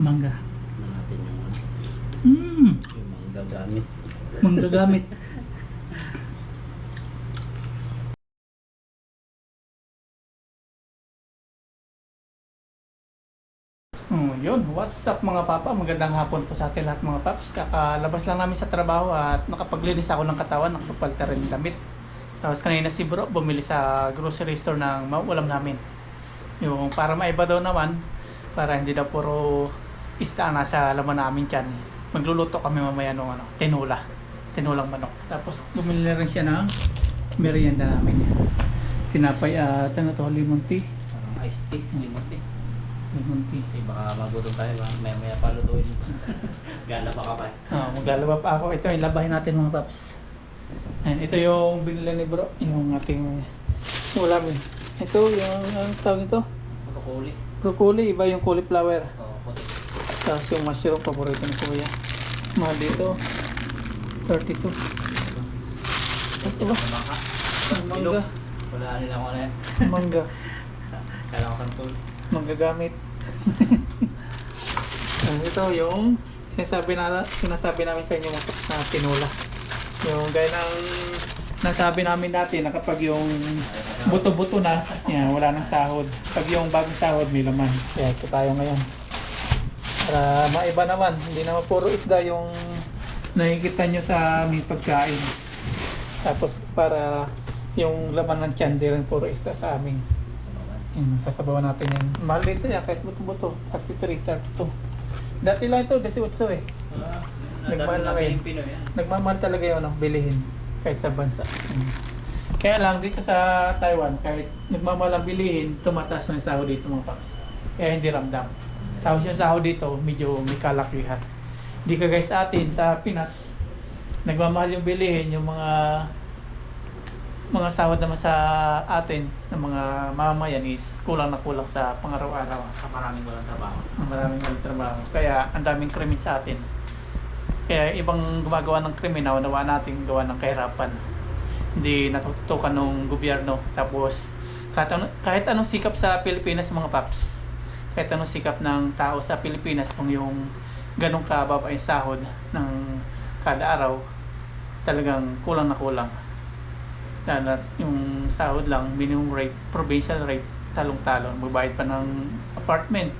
Mangga. na natin yung, Mmm, yung mga gagamit. manggagamit. Oh, yun. What's up mga papa? Magandang hapon po sa atin lahat mga paps. Kakalabas lang namin sa trabaho at nakapaglinis ako ng katawan, nakapagpalta rin damit. Tapos kanina si bro bumili sa grocery store ng maulam namin. Yung para maiba daw naman, para hindi daw puro isda ang nasa laman namin dyan. Magluluto kami mamaya ng ano, tinula. Tinulang manok. Tapos bumili na rin siya ng merienda namin. Tinapay at ano to, lemon tea. Parang iced tea, limot eh. Lemon tea. Kasi baka magutom tayo, may maya palutuin. Gala pa ka pa. Ah, maglalaba pa ako. Ito yung labahin natin mga paps. Ayan, ito yung binili ni bro, yung ating ulam. eh. Ito yung ang tawag nito, Makakuli. broccoli, iba yung cauliflower. Oo. Tapos yung mushroom, paborito ni kuya. Mahal dito, 32. Ito Ito ba? Mangga. Mangga. Wala nila na yan. Mangga, Kala ko kang tul. manggagamit. Ayan, ito yung sinasabi, na, sinasabi namin sa inyo na tinula. Yung gaya ng nasabi namin dati na kapag yung buto-buto na, yan, wala nang sahod. Pag yung bagong sahod, may laman. Kaya ito tayo ngayon. Para maiba naman, hindi naman puro isda yung nakikita nyo sa aming pagkain. Tapos para yung laman ng tiyan, di rin puro isda sa amin. Yan, sasabawan natin yan. Mahal dito yan, kahit buto-buto. 33, 32. Dati lang ito, 18 eh. Nagmahal na. Pinoy yan. Nagmamahal talaga yung ano, bilihin kahit sa bansa. Mm. Kaya lang dito sa Taiwan, kahit nagmamahal ang bilihin, tumataas na yung sahod dito mga paps. Kaya hindi ramdam. Tapos yung sahod dito, medyo may kalakihan. Hindi ka guys sa atin, sa Pinas, nagmamahal yung bilihin, yung mga mga sahod naman sa atin ng mga mamamayan is kulang na kulang sa pangaraw-araw. Sa maraming walang trabaho. Maraming walang trabaho. Kaya ang daming krimen sa atin. Kaya ibang gumagawa ng krimen, nawa natin gawa ng kahirapan. Hindi natututukan ng gobyerno. Tapos kahit, ano, kahit anong sikap sa Pilipinas mga paps, kahit anong sikap ng tao sa Pilipinas kung yung ganong kababa yung sahod ng kada araw, talagang kulang na kulang. Lalo na yung sahod lang, minimum rate, provincial rate, talong-talon. Magbayad pa ng apartment,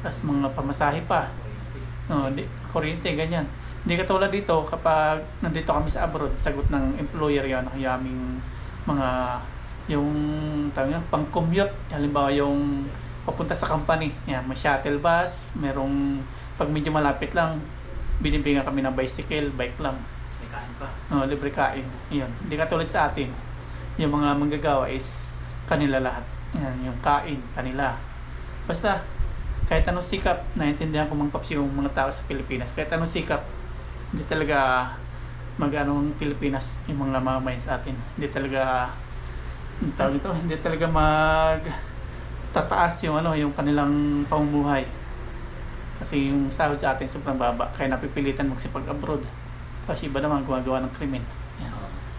tapos mga pamasahe pa. No, di, kuryente, ganyan. Hindi katulad dito, kapag nandito kami sa abroad, sagot ng employer yun, yung aming mga, yung, tawag nyo, pang-commute. Halimbawa, yung papunta sa company. Yan, may shuttle bus, merong, pag medyo malapit lang, binibigyan kami ng bicycle, bike lang. Tapos may kain pa. Oh, libre kain. Yun. Hindi katulad sa atin. Yung mga manggagawa is kanila lahat. Yan, yung kain, kanila. Basta, kahit anong sikap, naiintindihan ko mga paps yung mga tao sa Pilipinas. Kahit anong sikap, hindi talaga mag-anong Pilipinas yung mga mamamayan sa atin. Hindi talaga, ang tawag ito, hindi talaga mag tataas yung ano yung kanilang pamumuhay kasi yung sahod sa atin sobrang baba kaya napipilitan magsipag abroad kasi iba naman gumagawa ng krimen. Yan.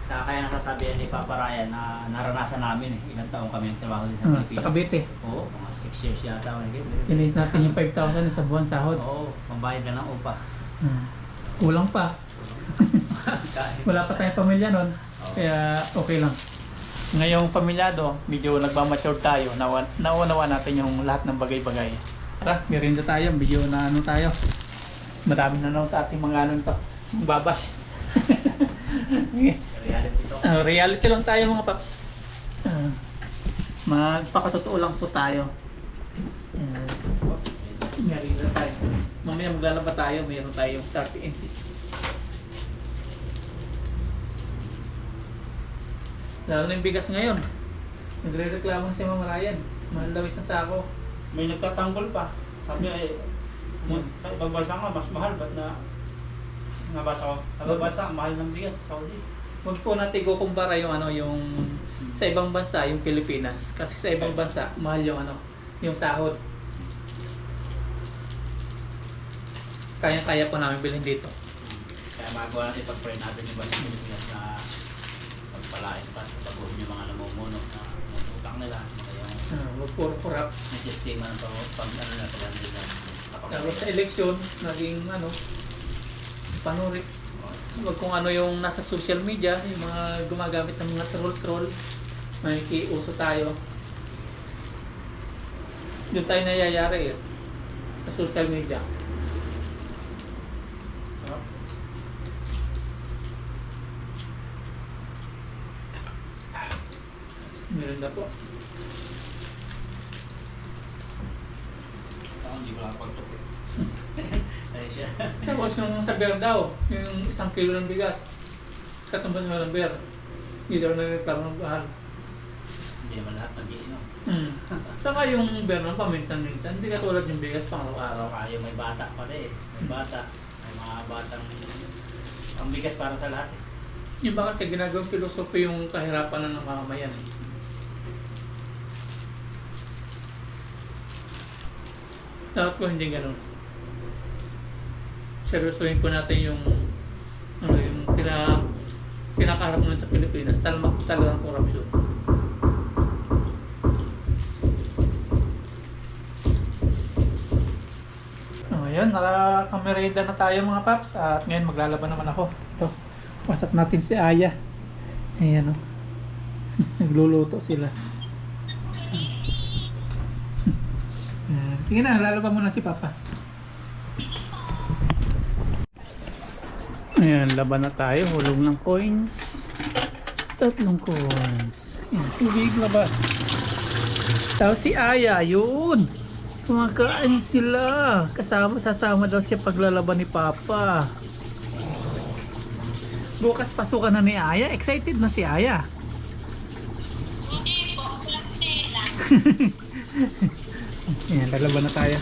Sa kaya nasasabihan ni Papa Ryan na naranasan namin eh. Ilang taong kami nagtrabaho din sa Pilipinas. sa Cavite. Oo, mga 6 years yata. Mga Tinis natin yung 5,000 sa buwan sahod. Oo, mambayad ka ng upa. Hmm. Kulang pa. Kahit- Wala pa tayong pamilya nun. Oo. Kaya okay lang. Ngayong pamilyado, medyo nagmamature tayo. Nawa, naunawa natin yung lahat ng bagay-bagay. Tara, merienda tayo. Medyo na ano tayo. Marami na naman sa ating mga ano to. Babas. Reality. Ah, reality lang tayo mga paps. Ah, magpakatotoo lang po tayo. Uh, merienda tayo. Mamaya maglalaba tayo. Mayroon tayong 30 NT. Lalo na yung bigas ngayon. Nagre-reklamo si Mama Ryan. Mahal daw isang sako. May nagtatanggol pa. Sabi ay, sa ibang bansa nga, mas mahal. Ba't na, nabasa ko, sa ibang bansa, mahal ng bigas sa Saudi. Huwag po natin kukumpara yung ano yung sa ibang bansa, yung Pilipinas. Kasi sa ibang bansa, mahal yung ano, yung sahod. Kaya-kaya po namin bilhin dito. Kaya magawa natin pag-pray natin yung bansa Pilipinas na pagpalain pa sa pag yung mga namumuno na yung utang nila. Uh, huwag puro corrupt. may sistema ng pag, pag ano na pag nila Tapos sa eleksyon, naging ano, panuri. Wag kung ano yung nasa social media, yung mga gumagamit ng mga troll-troll, makikiuso tayo. Doon tayo nayayari eh, sa social media. Sarap. Na po. Ako hindi ko lang pagtukit. Ay siya. Tapos yung sa beer daw, yung isang kilo ng bigat, katumbas mo ng beer. Hindi daw nagreklamo ng bahal. Hindi naman lahat nag-iinom. Hmm. Saka yung beer ng paminsan-minsan, hindi katulad yung bigas pang araw-araw. Saka yung may bata pala eh. May bata. May mga batang... Ang bigas para sa lahat eh. Yung ba kasi ginagawang filosofi yung kahirapan ng mamamayan eh. Dapat po hindi ganun. Seryosohin po natin yung ano yung kina kinakaharap naman sa Pilipinas talaga talagang korupsyon. Oh, ayan, nakakamerenda na tayo mga paps at ngayon maglalaban naman ako. Ito, wasap natin si Aya. Ayan oh. Nagluluto sila. Sige na, lalaban muna si Papa. Ayan, laban na tayo. Hulog ng coins. Tatlong coins. Ayan, tubig labas. Tapos si Aya, yun. Kumakain sila. Kasama, sasama daw siya paglalaban ni Papa. Bukas pasukan na ni Aya. Excited na si Aya. Hindi po, lang. Ayan, lalaban na tayo.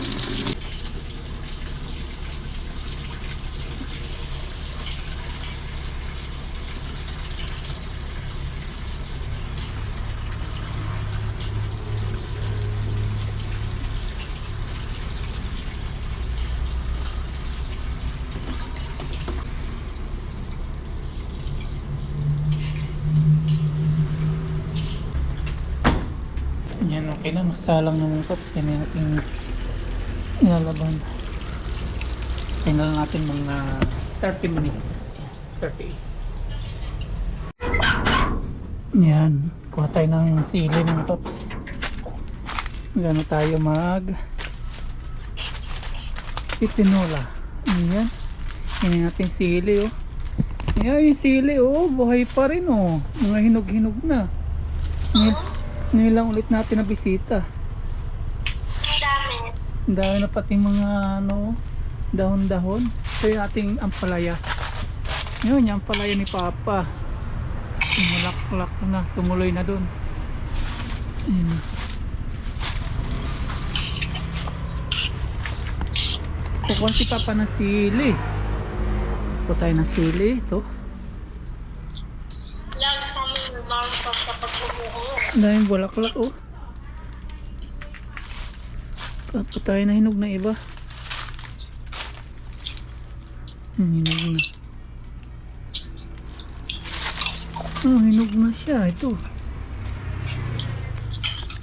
Yan, okay na. Nakasalang naman. Tapos yan yung ating inalaban. Tingnan natin mga 30 minutes. Yan, 30. Yan. Kuha tayo ng sili mga tops. Gano tayo mag titinola. Yan. Yan yung ating sili oh. Yan yung sili oh. Buhay pa rin oh. Mga hinog-hinog na. Ngayon, ngayon lang ulit natin na bisita. Ang dami. Ang dami na pati mga ano, dahon-dahon. Ito yung ating ampalaya. Yun, yung ampalaya ni Papa. Tumulak-lak na, tumuloy na dun. Ayun. Kukuha si Papa ng sili. Kukuha tayo ng sili. Ito. Lagi kami lumampas kapag umuulan. Ang daming bulaklak oh. Kapag tayo na hinog na iba. Hmm, hinog na. Oh, hinog na siya. Ito.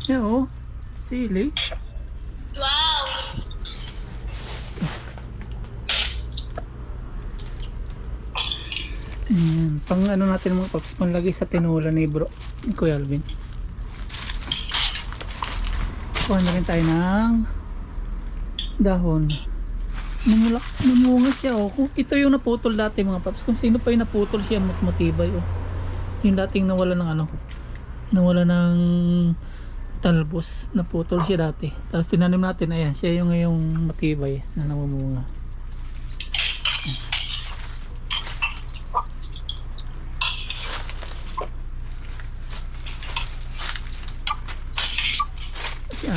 Yeah, oh. Sili. Wow! Ayan. Pang ano natin mga paps, panlagay sa tinola ni bro, ni Kuya Alvin. Kuha na rin tayo ng dahon. Namulak, namunga siya oh. Kung ito yung naputol dati mga paps, kung sino pa yung naputol siya, mas matibay oh. Yung dating nawala ng ano, nawala ng talbos, naputol siya dati. Tapos tinanim natin, ayan, siya yung ngayong matibay na namumunga.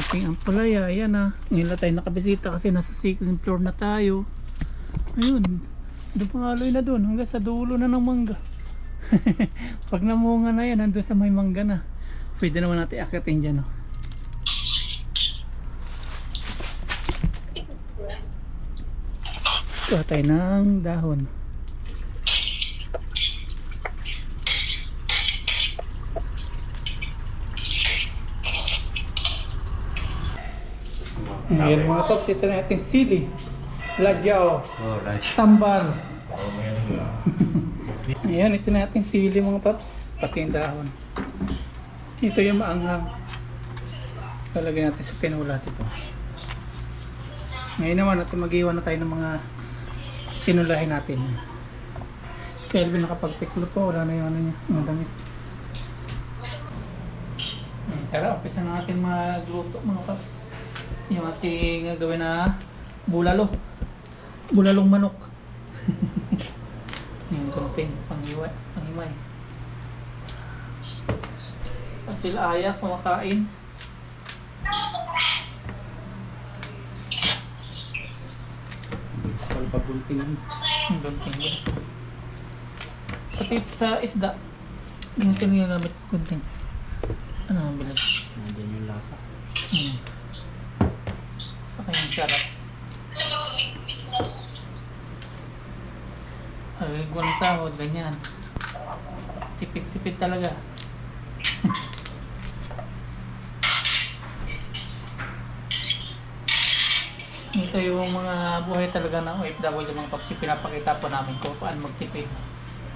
Si ating ampalaya ayan na ngayon na tayo nakabisita kasi nasa second floor na tayo. Ayun pangaloy na doon hanggang sa dulo na ng mangga. Pag namunga na yan nandun sa may mangga na. Pwede naman natin akitin dyan oh. kuha tayo ng dahon Ngayon mga paps, ito na ating sili. Lagyaw. Oh, right. Sambal. Ayan, ito na ating sili mga paps. Pati yung dahon. Ito yung maanghang. Lalagyan natin sa tinulat ito. Ngayon naman natin mag-iwan na tayo ng mga tinulahin natin. Kelvin nakapag-tiklo pa, wala na yung ano niya, yung damit. Tara, umpisa na natin magluto mga paps. Yung ating gawin na bulalo. Bulalong manok. yung konting panghiwa, panghimay. Asil aya kumakain. Pag pagpunting. Ang gunting. Pati sa isda, ganito yung gamit gunting. Ano ang bilis? Nandiyan yung lasa. Hmm. Yung sarap. Ay, walang sahod, ganyan. Tipid-tipid talaga. Ito yung mga buhay talaga ng OFW mga paps. Pinapakita po namin kung paano magtipid.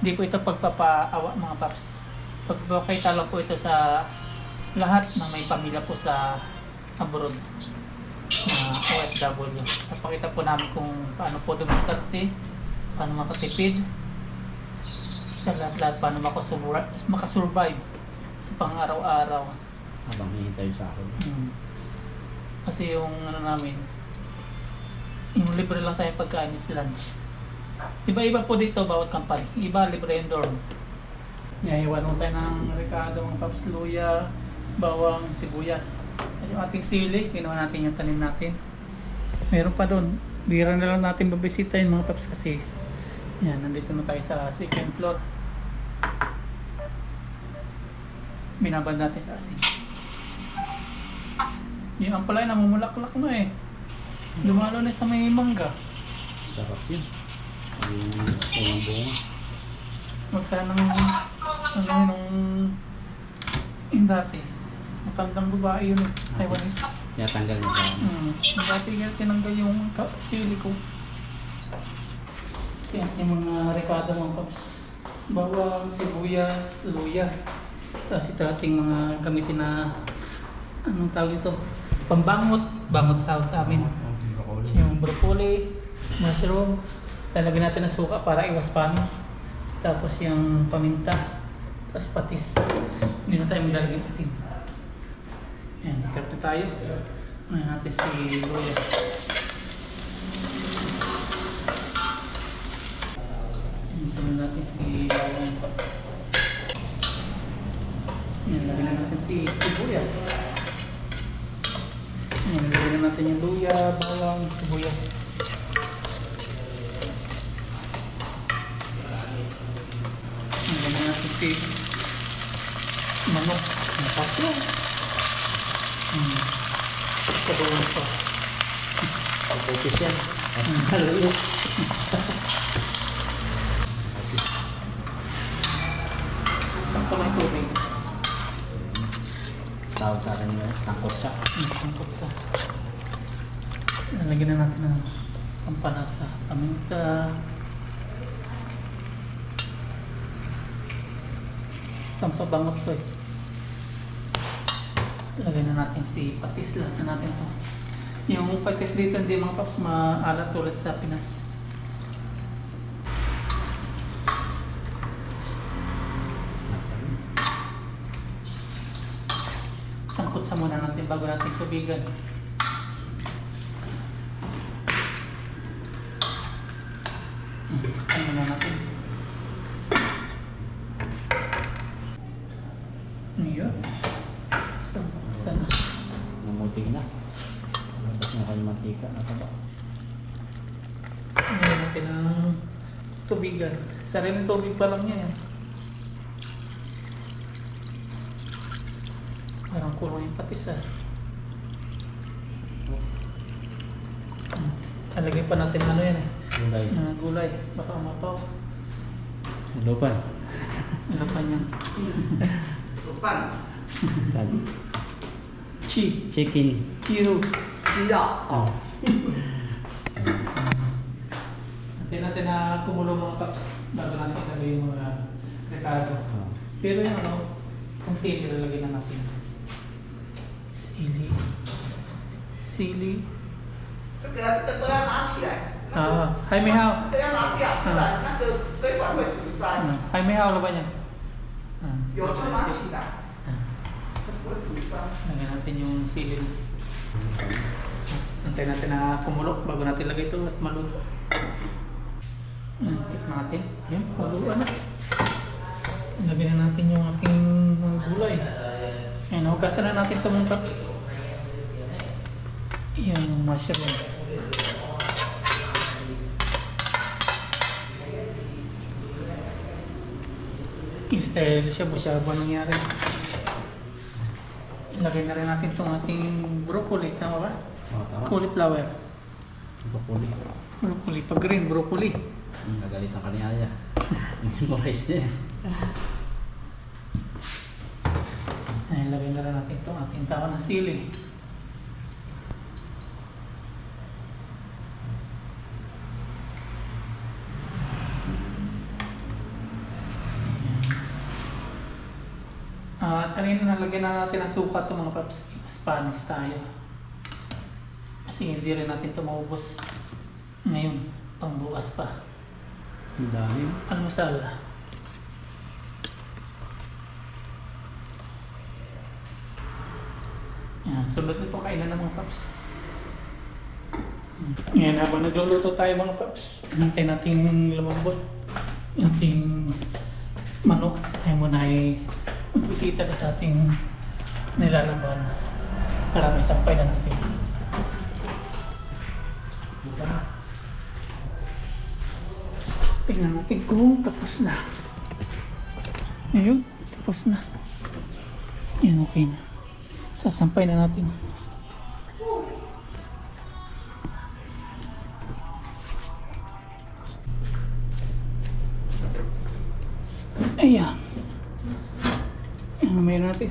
Hindi po ito pagpapaawa mga paps. Pagpapakita lang po ito sa lahat na may pamilya po sa abroad na OFW. Napakita po namin kung paano po dumiskarte, paano makatipid, sa lahat-lahat paano makasurvive, sa pang-araw-araw. Habang hihintay sa akin. Hmm. Kasi yung ano namin, yung libre lang sa pagkain is lunch. Iba-iba po dito bawat company. Iba libre yung dorm. Naiwan mo tayo ng rekado, mga paps, luya, bawang, sibuyas. Yung ating sili, kinuha natin yung tanim natin. Meron pa doon. Bira na lang natin babisitahin mga paps kasi yan, nandito na tayo sa second floor. Binabad natin sa asin. Yung ang palay namumulaklak na eh. Dumalo na sa may mangga. Sarap yun. Yung unang bunga. Magsanang ano nung yung dati. Matandang babae yun eh. Taiwanese. Tinatanggal mo ano. Hmm. Yung dati nga tinanggal yung ka- sili ko. Yan yung mga rekado mga paps. Bawang, sibuyas, luya. Tapos ito ating mga gamitin na anong tawag ito? Pambangot. Bangot sa sa amin. Broccoli. yung broccoli, mushroom, lalagyan natin ng suka para iwas panis. Tapos yung paminta, tapos patis. Hindi na tayo maglalagay ng asin. Yan, start na tayo. Ano natin si. Yan, sunod natin si Bawang. Yan, lagyan na natin si sibuyas. Yan, lagyan na natin yung luya, bawang, sibuyas. Lagyan na natin si manok. Ang Hmm. Sabawang pa. Pagkukis yan. Ang saluyot. Sakto ng tubig. Tawag sa akin yun. Tangkot siya. Ang sangkot sa... Lalagyan na natin ng pampanasa. Paminta. Pampabangot to eh. Lagyan na natin si patis. Lahat na natin to. Yung patis dito hindi mga paps maalat tulad sa Pinas. Sangkot sa muna natin bago natin tubigan. Ano na natin? Ayan. Sangkot sana. Namuting na. Labas na kayo mantika. Nataba. Ngayon natin ang tubigan. Sariling tubig pa lang yan. Parang kulo yung patis ah. Hmm. Alagay pa natin ano yan eh. Gulay. Mga gulay. Baka umapaw. Lupan. Ano pa niyan? Sabi. Chi. Chicken. Hero. 知道哦。 Natin natin na kumulo mga paps bago natin ilagay yung mga rekado. Pero yung ano, kung sili lalagay na natin. Sili. Sili. 这个这个都要拿起来。那个 Ah, hay may haw. 这个要拿掉，不然那个水管会阻塞。 Ah, hay may haw na ba niya? Ah. 有就拿起来， Ah. 会阻塞。 Lagyan natin yung sili. Antay natin na kumulo bago natin lagay ito at maluto. Hmm, check natin. Yan, maluto na. Lagyan na natin yung ating mga gulay. Ayan, hugasan na natin ito mga paps. Yan, yung mushroom. Yung style siya, busyabo nangyari. Ilagay na rin natin itong ating broccoli, tama ba? Oh, tama. Cauliflower. Broccoli. Broccoli, pag green, broccoli. Hmm, nagalitan ka ni Aya. Memorize niya. Ay, ilagay na rin natin itong ating tao na sili. Ah, kanina nalagyan na natin ang sukat itong mga paps. Spanish tayo. Kasi hindi rin natin ito maubos ngayon. Pangbukas pa. Ang dami. Almusal. Yan, sunod nito kainan ng mga paps. Yan, habang nagluluto tayo mga paps, hintay natin lumambot. Yung ating manok, tayo muna ay magbisita ka sa ating nilalaban para may sampay na natin. Tingnan natin kung tapos na. Ayun, tapos na. Yan, okay na. Sasampay na natin.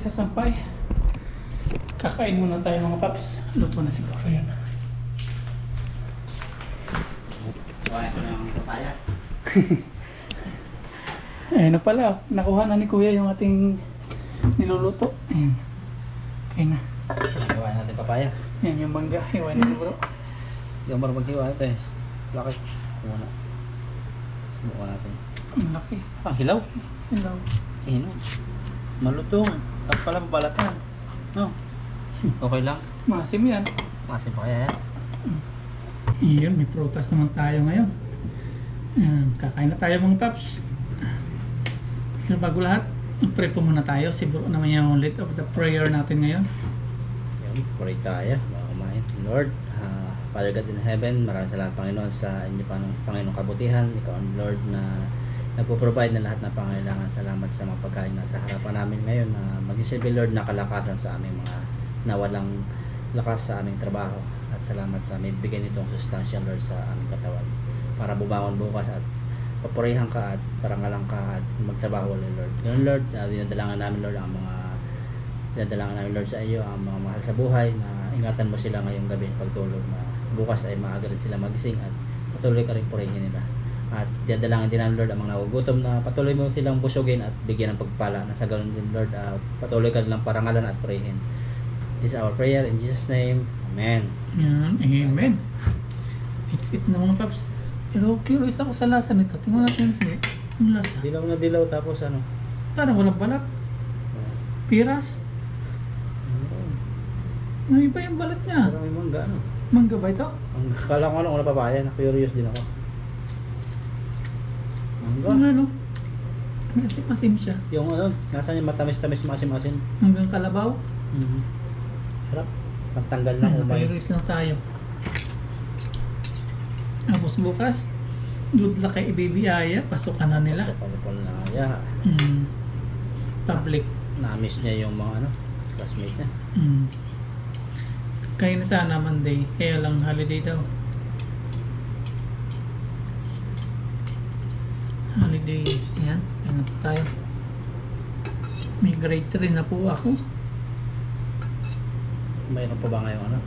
Natin sasampay. Kakain muna tayo mga paps. Luto na siguro yan. Kuhain ko na yung papaya. Ayun na pala, nakuha na ni Kuya yung ating niluluto. Ayan. Okay na. Kuhain natin papaya. Yan yung mangga. Iwan ni bro. Hindi ako marunong maghiwa ito eh. Bakit? Muna. Subukan natin. Ang laki. Ah, hilaw. Eh, no. Malutong. At pala babalatan. No. Okay lang. Masim yan. Masin pa kaya yan. Iyon, may prutas naman tayo ngayon. Ayan, kakain na tayo mga paps. Pero bago lahat, pray po muna tayo. Siguro naman yung ulit of the prayer natin ngayon. Yan, pray tayo. Bago kumain. Lord, ah, Father God in heaven, maraming salamat Panginoon sa inyo pang Panginoong kabutihan. Ikaw ang Lord na nagpo-provide ng lahat ng pangailangan. Salamat sa mga pagkain na sa harapan namin ngayon na magsisilbi Lord na kalakasan sa aming mga nawalang lakas sa aming trabaho. At salamat sa may bigay nitong sustansya Lord sa aming katawan para bumangon bukas at papurihan ka at parangalan ka at magtrabaho ulit Lord. Ganun Lord, uh, dinadalangan namin Lord ang mga dinadalangan namin Lord sa iyo ang mga mahal sa buhay na ingatan mo sila ngayong gabi pagtulog na bukas ay maaga rin sila magising at patuloy ka rin purihin nila. At dinadalangan din namin Lord ang mga nagugutom na patuloy mo silang busugin at bigyan ng pagpala na sa ganun din Lord ah, patuloy ka nilang parangalan at purihin. This is our prayer in Jesus name. Amen. Amen. It's it na mga paps. Pero curious ako sa lasa nito. Tingnan natin yung, lasa. Dilaw na dilaw tapos ano? Parang walang balat. Piras. Ano iba yung balat niya? Parang may mangga ano? Mangga ba ito? Ang kala ko ano, wala papaya, na curious din ako. Mangga. Ano ano? May asim-asim siya. Yung ano, nasa yung matamis-tamis, masim-masim. Hanggang kalabaw. Mhm. Sarap. Pagtanggal ng umay. Virus lang tayo. Tapos bukas, good luck kay Baby Aya. Pasukan na nila. Sa palipal na ya, Mm. Public. na-miss niya yung mga ano, classmate niya. Mm. Kaya na sana Monday. Kaya lang holiday daw. Holiday. Yan. Ano tayo. May grade 3 na po ako. Mayroon pa ba ngayong ano?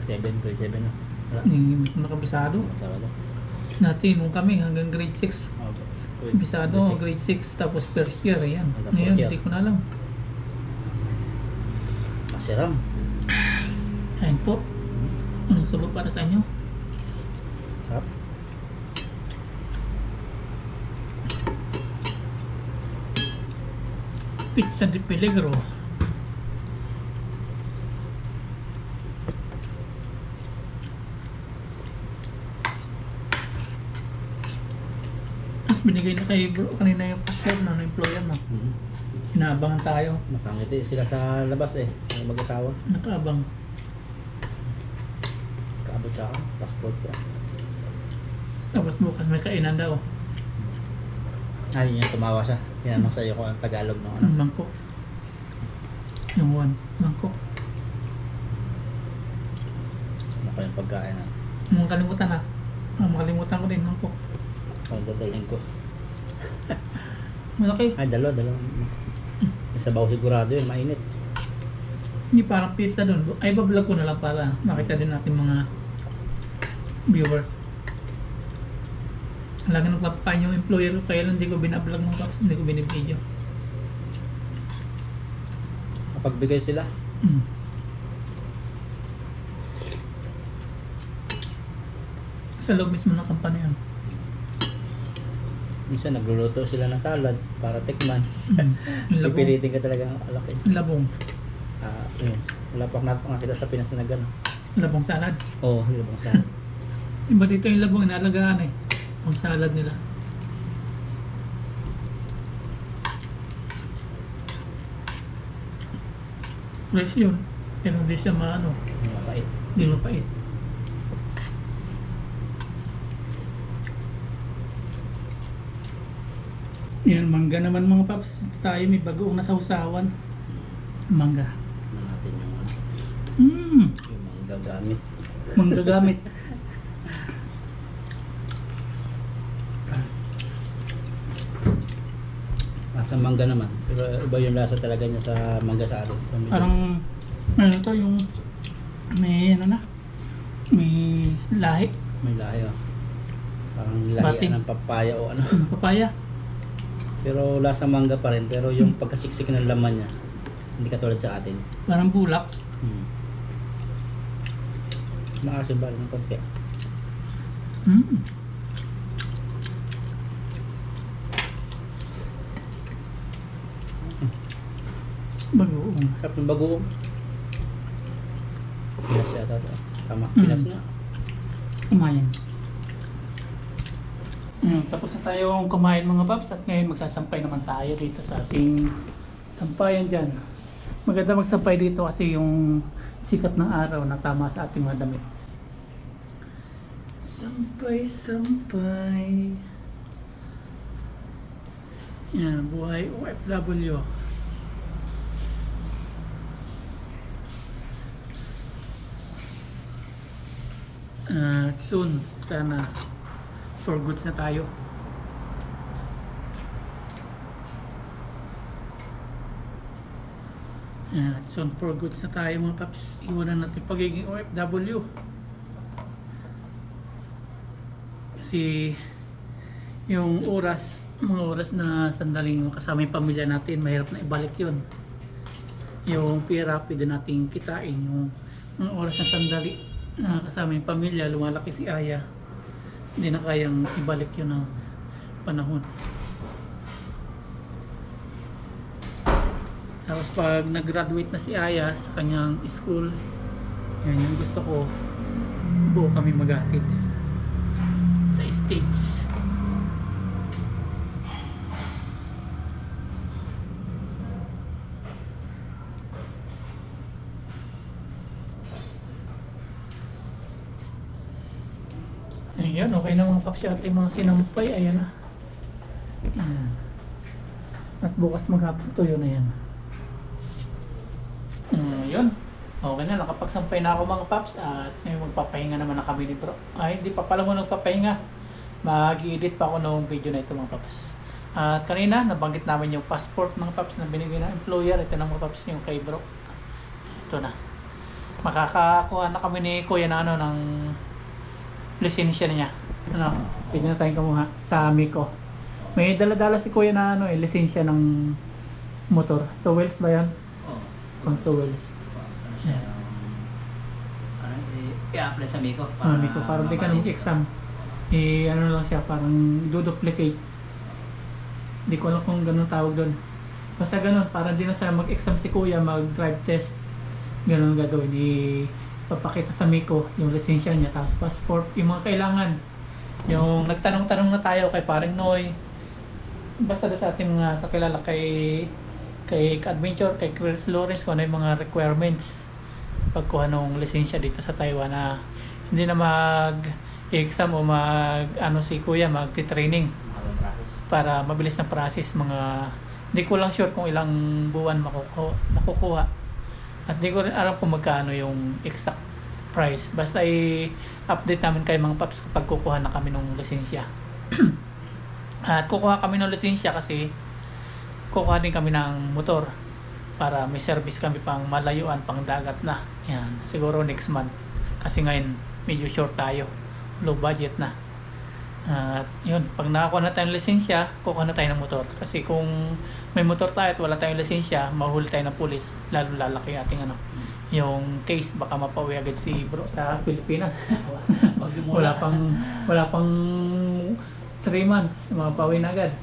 7, grade 7 na. Wala. Hindi ko nakabisado. Sabado. Dati nung kami hanggang grade 6. Oh, Bisado, grade 6. Tapos first year, yan. Ngayon, hindi ko na alam. Masiram. Kain po. Anong subo para sa inyo? Sarap. Pizza di Peligro. Ah, Binigay na kay bro kanina yung passport na ng employer na. Mm-hmm. Inaabangan tayo. Nakangiti sila sa labas eh. Mag-asawa. Nakaabang. Kaabot akin. Passport ko. Tapos bukas may kainan daw. Ay, yun tumawa siya. Tinanong sa'yo kung ang Tagalog ng ano. Ang mangkok. Yung one. Mangkok. Ano yung pagkain na. Ang kalimutan na. Ah, makalimutan ko din mangkok. Kung dadalhin ko. Malaki. Ay, dalawa, dalawa. May sabaw sigurado yun. Mainit. Hindi parang pista doon. Ay, bablog ko na lang para makita din natin mga viewers. Lagi nagpapain yung employer ko kaya lang hindi ko binablog ng box, hindi ko binibideo. Kapag bigay sila, Mm. Sa loob mismo ng kampanya yun. minsan nagluluto sila ng salad para tikman. Mm. Yung labong. Pipilitin ka talaga ang alaki. Yung labong. Ah, yun. Wala pa ako nakita sa Pinas na gano'n. Labong salad. Oo, oh, yung salad. Iba dito yung labong inalagaan eh. Pang salad nila. Fresh yun. Pero hindi siya maano. Yung mapait. Hindi mapait. Yan, mangga naman mga paps. Ito tayo may bagoong nasawsawan. Mangga. Ano natin yung, Mmm, yung mga gagamit. mangga gamit. Nasa mangga naman. Pero iba yung lasa talaga niya sa mangga sa atin. So, medyo- Parang, ano ito, yung may ano na, may lahi, May lahi oh. Parang lahi ng papaya o ano. yung papaya. Pero lasa mangga pa rin. Pero yung pagkasiksik ng laman niya, hindi katulad sa atin. Parang bulak. Hmm. Maasim ba rin ng konti? Mm. Bagoong. Sarap ng bagoong. Pinas yata ito. Tama, Mm. pinas nga. Kumain. Mm, tapos na tayong kumain mga paps at ngayon magsasampay naman tayo dito sa ating sampayan dyan. Maganda magsampay dito kasi yung sikat ng araw na tama sa ating mga damit. Sampay, sampay. Yan, buhay OFW. Ah, soon, sana for goods na tayo. Yan, soon for goods na tayo mga paps. Iwanan natin pagiging OFW. Kasi yung oras, mga oras na sandaling kasama yung pamilya natin, mahirap na ibalik yun. Yung pera, pwede nating kitain. Yung mga oras na sandali na kasama yung pamilya, lumalaki si Aya, hindi na kayang ibalik yun ng panahon. Tapos pag nag-graduate na si Aya sa kanyang school, yan yung gusto ko, buo kami maghatid sa stage. Ayan, okay na mga yung ating mga sinampay. Ayan na. At bukas maghapon tuyo na yan. Mm, yun. Okay na, nakapagsampay na ako mga paps at ngayon magpapahinga naman na kami ni bro. Ay, hindi pa pala mo nagpapahinga. Mag-edit pa ako ng video na ito mga paps. At kanina, nabanggit namin yung passport mga paps na binigay ng employer. Ito na mga paps yung kay bro. Ito na. makakakuha na kami ni Kuya na ano ng lisensya niya. Ano, pwede na tayong kumuha sa Miko. May dala-dala si Kuya na ano eh, lisensya ng motor. Two wheels ba yan? Oh. Pang two wheels. Ano siya? Ano, i- i-apply sa Miko. Ah, Miko, para di ka mabalik. nag-exam. Eh, ano lang siya, parang duplicate. Di ko alam kung ganun tawag doon. Basta ganun, para di na siya mag-exam si kuya, mag-drive test. Ganun gagawin. Ipapakita sa Miko yung lisensya niya, tapos passport, yung mga kailangan. Yung nagtanong-tanong na tayo kay paring Noy. Basta sa ating mga kakilala kay kay Adventure, kay Chris Lawrence, kung ano yung mga requirements pagkuha ng lisensya dito sa Taiwan na hindi na mag exam o mag ano si kuya magti-training para mabilis na process mga hindi ko lang sure kung ilang buwan makukuha, makukuha at hindi ko rin alam kung magkano yung exact price. Basta i-update namin kay mga paps kapag kukuha na kami ng lisensya. At kukuha kami ng lisensya kasi kukuha din kami ng motor para may service kami pang malayuan pang dagat na. Yan siguro next month. Kasi ngayon medyo short tayo. Low budget na at yun pag nakakuha na tayong lisensya kukuha na tayo ng motor. Kasi kung may motor tayo at wala tayong lisensya mahuli tayo ng pulis lalo lalaki ating ano yung case. Baka mapauwi agad si bro sa Pilipinas. Wala pang wala pang 3 months mapauwi na agad.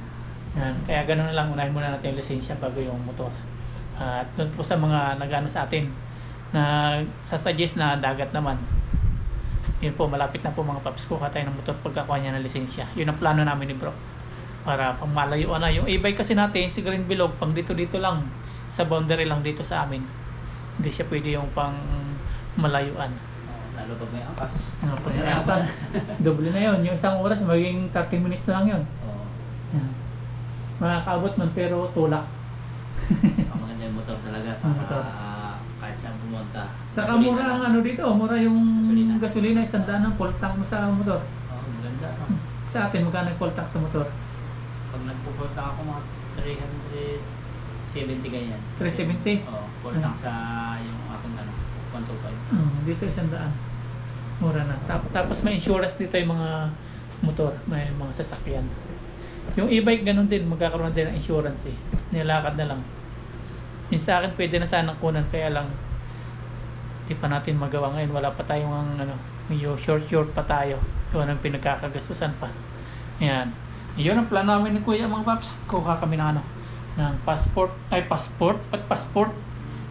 Yan. kaya ganun na lang unahin muna natin yung lisensya bago yung motor. At doon po sa mga nagano sa atin na sasuggest na dagat naman yun po malapit na po mga paps kuha tayo ng motor pagkakuha niya ng lisensya yun ang plano namin ni bro para pang malayuan na yung e-bike kasi natin si Green Bilog pang dito dito lang sa boundary lang dito sa amin hindi siya pwede yung pang malayuan lalo pag may angkas. ano, pag Mahirapan. atas, doble na yun. Yung isang oras, magiging 30 minutes na lang yun. Oo. Yan. Makakaabot man, pero tulak. Ang maganda yung motor talaga Ang para motor. Pumunta. Saka gasolina mura ang lang. ano dito, mura yung Gasolina. gasolina, isang daan ng full tank mo sa motor. Oo, maganda. No? Sa atin, magkano yung full tank sa motor? Pag nagpupunta ako mga 370 ganyan. 370. Oo, full tank sa yung aking ano, 125. Hmm, dito isang daan. Mura na. Tap- tapos may insurance dito yung mga motor, may mga sasakyan. Yung e-bike ganun din, magkakaroon din ng insurance eh. Nilakad na lang. Yung sa akin pwede na sanang kunan, kaya lang di pa natin magawa ngayon. Wala pa tayong ang, ano, yung short short pa tayo. Yun ang pinagkakagastusan pa. Yan. Yun ang plan namin ni Kuya mga paps. Kuha kami ng ano, ng passport, ay passport, at passport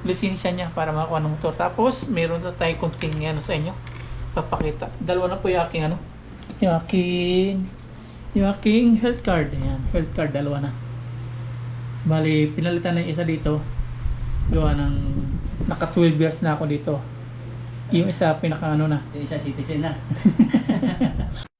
lisensya niya para makakuha ng motor. Tapos, meron na tayo kunting ano sa inyo. Papakita. Dalawa na po yung aking ano. Yung aking yung aking health card. Ayan, health card dalawa na. Bali, pinalitan na yung isa dito. Gawa ng naka 12 years na ako dito. Yung isa pinaka ano na. Yung isa citizen na.